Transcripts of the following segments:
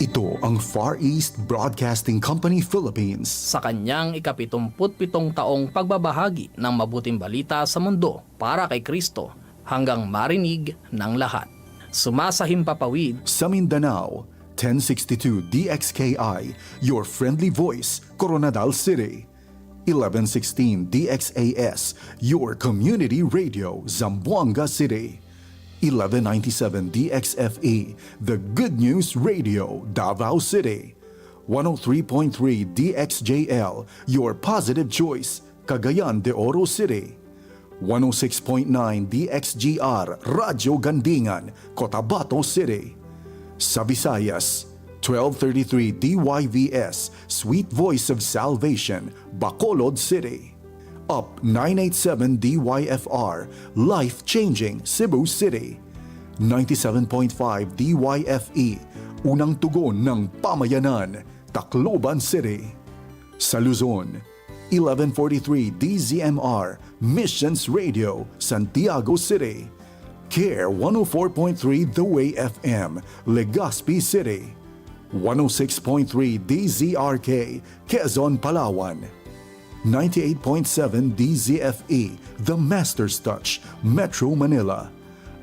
Ito ang Far East Broadcasting Company Philippines. sa kanyang ikapitumputpitong taong pagbabahagi ng mabuting balita sa mundo para kay Kristo hanggang marinig ng lahat. Sumasahim papawid Sa Mindanao, 1062 DXKI, your friendly voice, Coronadal City. 1116 DXAS, your community radio, Zamboanga City. 1197 DXFE, the Good News Radio, Davao City. 103.3 DXJL, your positive choice, Cagayan de Oro City. 106.9 DXGR, Radyo Gandingan, Cotabato City. Sa Visayas, 1233 DYVS, Sweet Voice of Salvation, Bacolod City. Up 987 DYFR, Life Changing, Cebu City. 97.5 DYFE, Unang Tugon ng Pamayanan, Tacloban City. Sa Luzon, 1143 DZMR, Missions Radio, Santiago City. Care 104.3 The Way FM, Legazpi City. 106.3 DZRK, Quezon, Palawan. 98.7 DZFE, The Master's Touch, Metro Manila.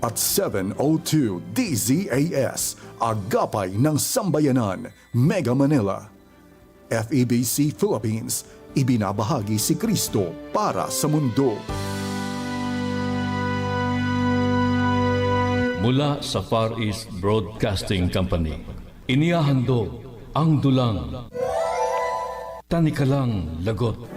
At 702 DZAS, Agapay ng Sambayanan, Mega Manila. FEBC Philippines, ibinabahagi si Kristo para sa mundo. Mula sa Far East Broadcasting Company, inihahandog ang dulang. Tanikalang lagot.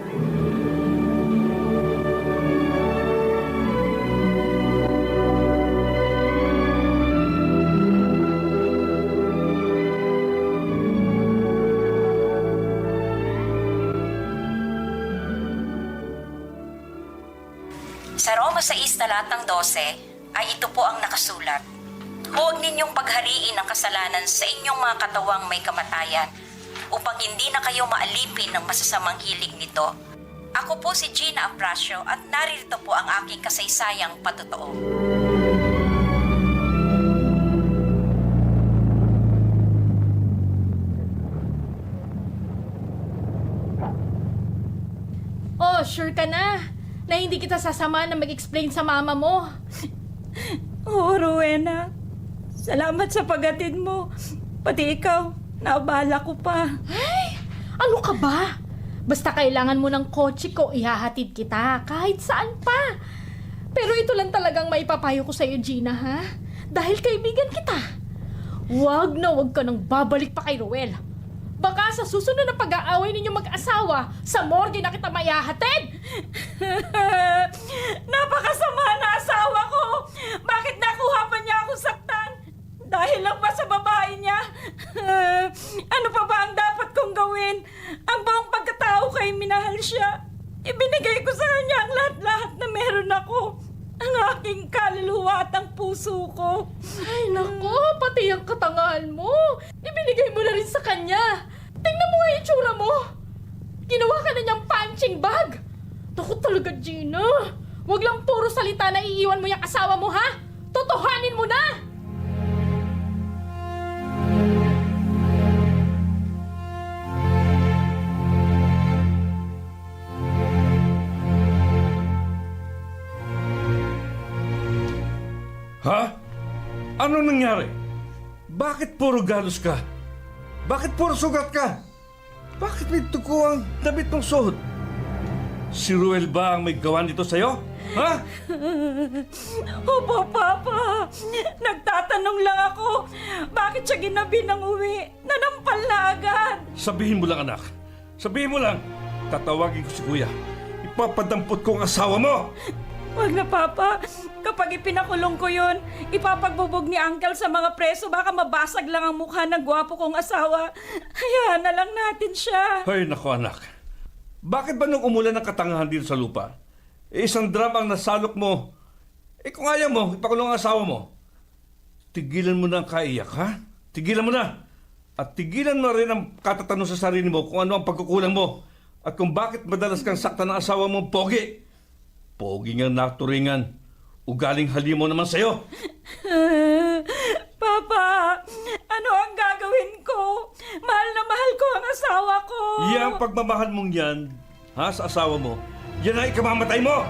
Talatang 12 ay ito po ang nakasulat. Huwag ninyong paghariin ang kasalanan sa inyong mga katawang may kamatayan upang hindi na kayo maalipin ng masasamang hilig nito. Ako po si Gina Apracio at narito po ang aking kasaysayang patotoo. Oh, sure ka na na hindi kita sasama na mag-explain sa mama mo. Oo, Rowena. Salamat sa pagatid mo. Pati ikaw, naabala ko pa. Ay, ano ka ba? Basta kailangan mo ng kotse ko, ihahatid kita kahit saan pa. Pero ito lang talagang maipapayo ko sa'yo, Gina, ha? Dahil kaibigan kita. Huwag na huwag ka nang babalik pa kay Ruel. Baka sa susunod na pag-aaway ninyo mag-asawa, sa morgue na kita maihahatid. Napakasama na asawa ko! Bakit nakuha pa niya ako saktan? Dahil lang ba sa babae niya? ano pa ba ang dapat kong gawin? Ang buong pagkatao kay minahal siya. Ibinigay ko sa kanya ang lahat-lahat na meron ako. Ang aking kaluluwa at ang puso ko. Ay, nako, pati ang katangahan mo. Ibinigay mo na rin sa kanya. Tingnan mo nga yung tsura mo. Ginawa ka na niyang punching bag. Naku talaga, Gina. Huwag lang puro salita na iiwan mo yung asawa mo, ha? Totohanin mo na! Ha? Ano nangyari? Bakit puro galos ka? Bakit puro sugat ka? Bakit may tuko ang damit mong suot? Si Ruel ba ang may gawa nito sa'yo? Ha? Opo, Papa. Nagtatanong lang ako, bakit siya ginabi ng uwi? Nanampal na agad. Sabihin mo lang anak. Sabihin mo lang. Tatawagin ko si kuya. Ipapadampot ko ang asawa mo. Wag na, Papa. Kapag ipinakulong ko yun, ipapagbubog ni Uncle sa mga preso, baka mabasag lang ang mukha ng gwapo kong asawa. Hayaan na lang natin siya. Ay, nako anak. Bakit ba nung umulan ng katangahan dito sa lupa, eh, isang drum ang nasalok mo? Eh kung ayaw mo, ipakulong ang asawa mo. Tigilan mo na ang kaiyak, ha? Tigilan mo na. At tigilan mo rin ang katatanong sa sarili mo kung ano ang pagkukulang mo. At kung bakit madalas kang sakta ng asawa mong pogi. Pogi nga naturingan. Ugaling halimo naman sa'yo. Papa, ano ang gagawin ko? pagmamahal mong yan, ha, sa asawa mo, yan ang ikamamatay mo!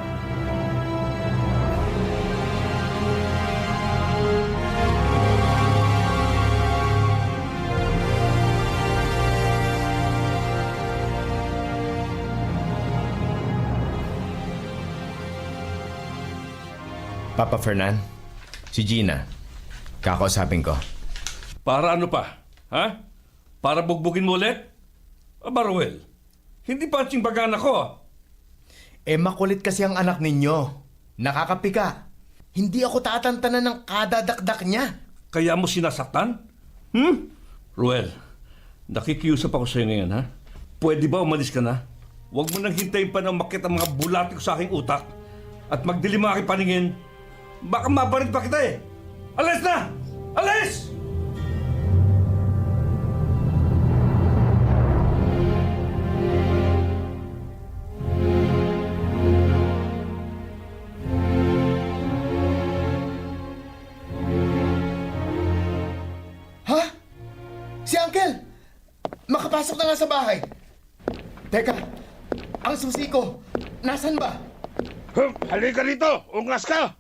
Papa Fernan, si Gina. Kakausapin ko. Para ano pa? Ha? Para bugbugin mo ulit? Aba, Ruel, hindi pa ang bagan ako. Eh makulit kasi ang anak ninyo. Nakakapika. Hindi ako tatantanan ng kadadakdak niya. Kaya mo sinasaktan? Hmm? Ruel, nakikiusap ako sa'yo ngayon, ha? Pwede ba umalis ka na? Huwag mo nang hintayin pa na makita ang mga bulati ko sa aking utak at magdilim ang aking paningin. Baka mabarit pa kita eh. Alis na! Alis! Makapasok na nga sa bahay. Teka, ang susi ko, nasan ba? Huh, halika rito! Ungas ka!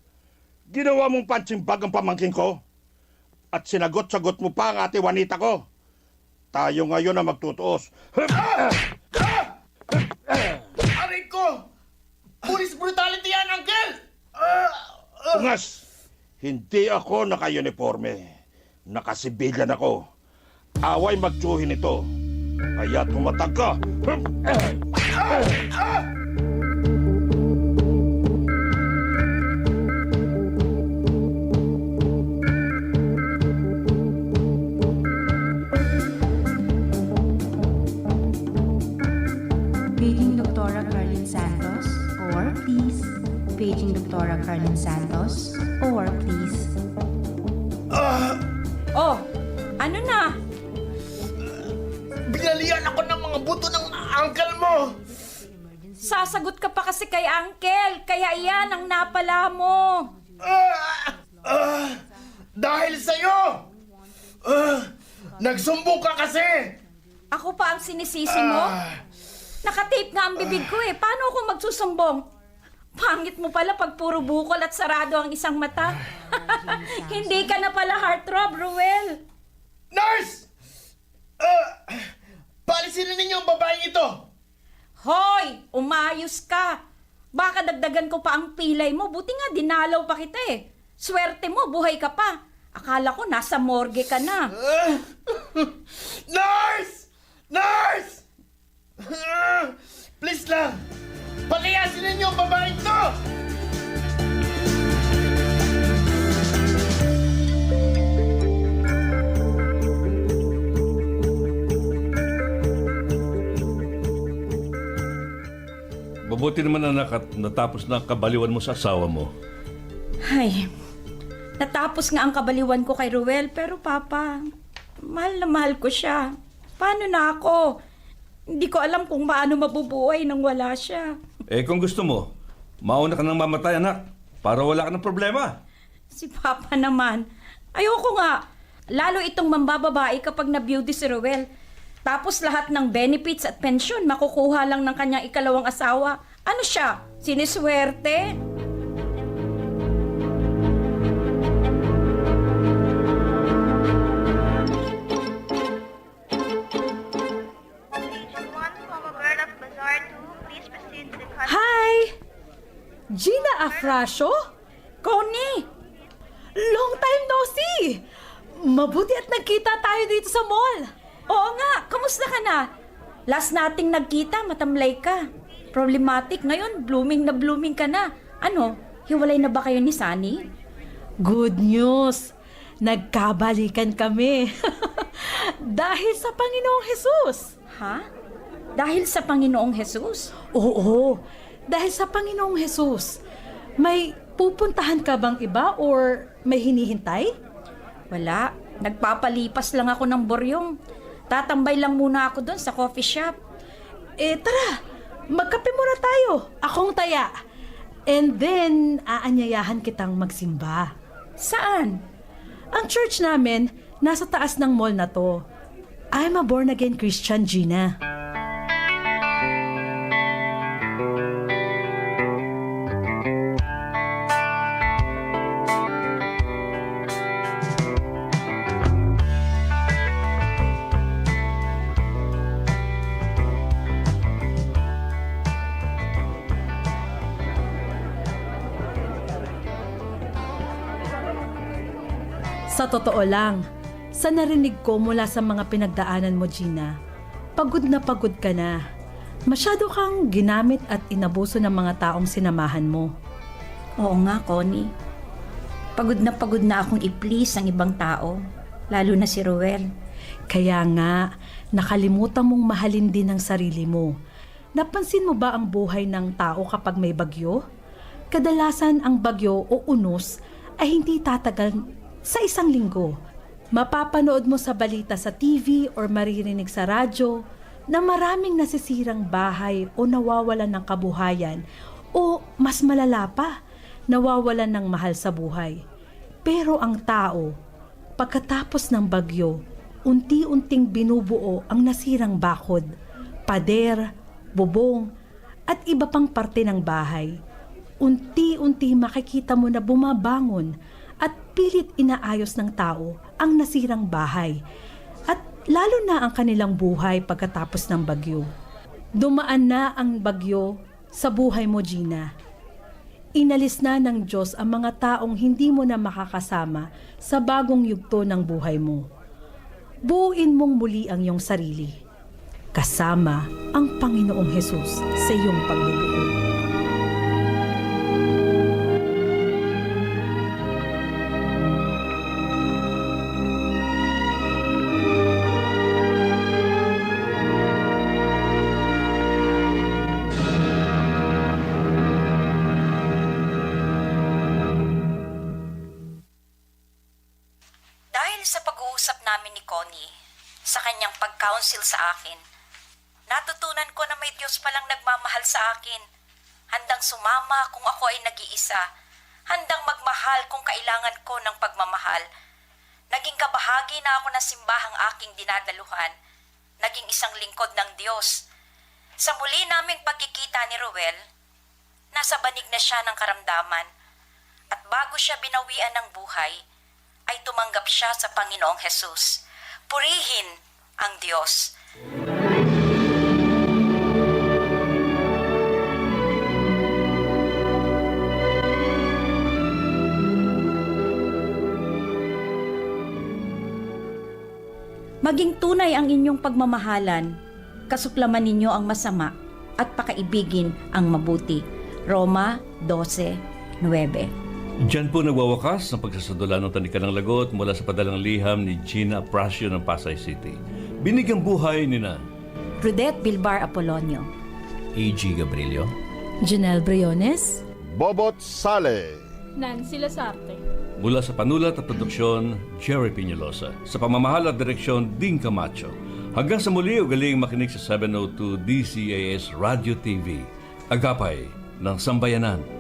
Ginawa mong punching bag ang pamangking ko at sinagot-sagot mo pa ang ate Juanita ko. Tayo ngayon na magtutuos. Huh, Aray ko! Police brutality yan, Uncle! Ungas! Hindi ako naka-uniforme. Nakasibilyan ako. Away magtsuhin ito. Kaya tumatag ka. Sasagot ka pa kasi kay Uncle, kaya yan ang napala mo. Ah! Ah! dahil sa'yo! Ah! nagsumbong ka kasi! Ako pa ang sinisisi mo? Nakatape nga ang bibig ko eh. Paano ako magsusumbong? Pangit mo pala pag puro bukol at sarado ang isang mata. Hindi ka na pala heartthrob, Ruel. Nurse! Ah! palisin na ninyo ang babaeng ito! Hoy! Umayos ka! Baka dagdagan ko pa ang pilay mo. Buti nga dinalaw pa kita eh. Swerte mo, buhay ka pa. Akala ko nasa morgue ka na. Nurse! Nurse! Please lang! Palayasin ninyo ang babaeng to! Mabuti naman anak at natapos na ang kabaliwan mo sa asawa mo. Ay, natapos nga ang kabaliwan ko kay Ruel, pero Papa, mahal na mahal ko siya. Paano na ako? Hindi ko alam kung paano mabubuhay nang wala siya. Eh kung gusto mo, mauna ka nang mamatay anak para wala ka ng problema. Si Papa naman, ayoko nga. Lalo itong mambababae kapag na-beauty si Ruel. Tapos lahat ng benefits at pensyon makukuha lang ng kanyang ikalawang asawa. Ano siya? Siniswerte? Station 1, Pomegranate Bazaar 2, please proceed to the contact. Hi! Gina Afrasio? Connie! Long time no see! Mabuti at nagkita tayo dito sa mall. Oo nga, kamusta ka na? Last nating nagkita, matamlay ka. Problematic, ngayon blooming na blooming ka na. Ano, hiwalay na ba kayo ni Sunny? Good news! Nagkabalikan kami. Dahil sa Panginoong Jesus. Ha? Dahil sa Panginoong Jesus? Oo, dahil sa Panginoong Jesus. May pupuntahan ka bang iba or may hinihintay? Wala. Nagpapalipas lang ako ng boryong. Tatambay lang muna ako doon sa coffee shop. Eh tara, magkape muna tayo. Akong taya. And then, aanyayahan kitang magsimba. Saan? Ang church namin, nasa taas ng mall na to. I'm a born-again Christian, Gina. Sa totoo lang, sa narinig ko mula sa mga pinagdaanan mo, Gina, pagod na pagod ka na. Masyado kang ginamit at inabuso ng mga taong sinamahan mo. Oo nga, Connie. Pagod na pagod na akong i-please ang ibang tao, lalo na si Ruel. Kaya nga, nakalimutan mong mahalin din ang sarili mo. Napansin mo ba ang buhay ng tao kapag may bagyo? Kadalasan ang bagyo o unos ay hindi tatagal sa isang linggo. Mapapanood mo sa balita sa TV or maririnig sa radyo na maraming nasisirang bahay o nawawalan ng kabuhayan o mas malala pa, nawawalan ng mahal sa buhay. Pero ang tao, pagkatapos ng bagyo, unti-unting binubuo ang nasirang bakod, pader, bubong, at iba pang parte ng bahay. Unti-unti makikita mo na bumabangon pilit inaayos ng tao ang nasirang bahay at lalo na ang kanilang buhay pagkatapos ng bagyo. Dumaan na ang bagyo sa buhay mo, Gina. Inalis na ng Diyos ang mga taong hindi mo na makakasama sa bagong yugto ng buhay mo. Buuin mong muli ang iyong sarili. Kasama ang Panginoong Hesus sa iyong pagbubuo. Pag-uusap namin ni Connie, sa kanyang pag-counsel sa akin, natutunan ko na may Diyos palang nagmamahal sa akin. Handang sumama kung ako ay nag-iisa. Handang magmahal kung kailangan ko ng pagmamahal. Naging kabahagi na ako ng simbahang aking dinadaluhan. Naging isang lingkod ng Diyos. Sa muli naming pagkikita ni Ruel, nasa banig na siya ng karamdaman. At bago siya binawian ng buhay, ay tumanggap siya sa Panginoong Hesus. Purihin ang Diyos. Maging tunay ang inyong pagmamahalan, kasuklaman ninyo ang masama at pakaibigin ang mabuti. Roma 12:9. Diyan po nagwawakas ang pagsasadula ng Tanika ng Lagot mula sa padalang liham ni Gina Prasio ng Pasay City. Binigyang buhay ni na Rudette Bilbar Apolonio. A.G. Gabrilio. Janelle Briones, Bobot Sale. Nancy Lasarte. Mula sa panulat at produksyon, Jerry Piñalosa. Sa pamamahal at direksyon, Ding Camacho. Hanggang sa muli, ugaling makinig sa 702 DCAS Radio TV. Agapay ng Sambayanan.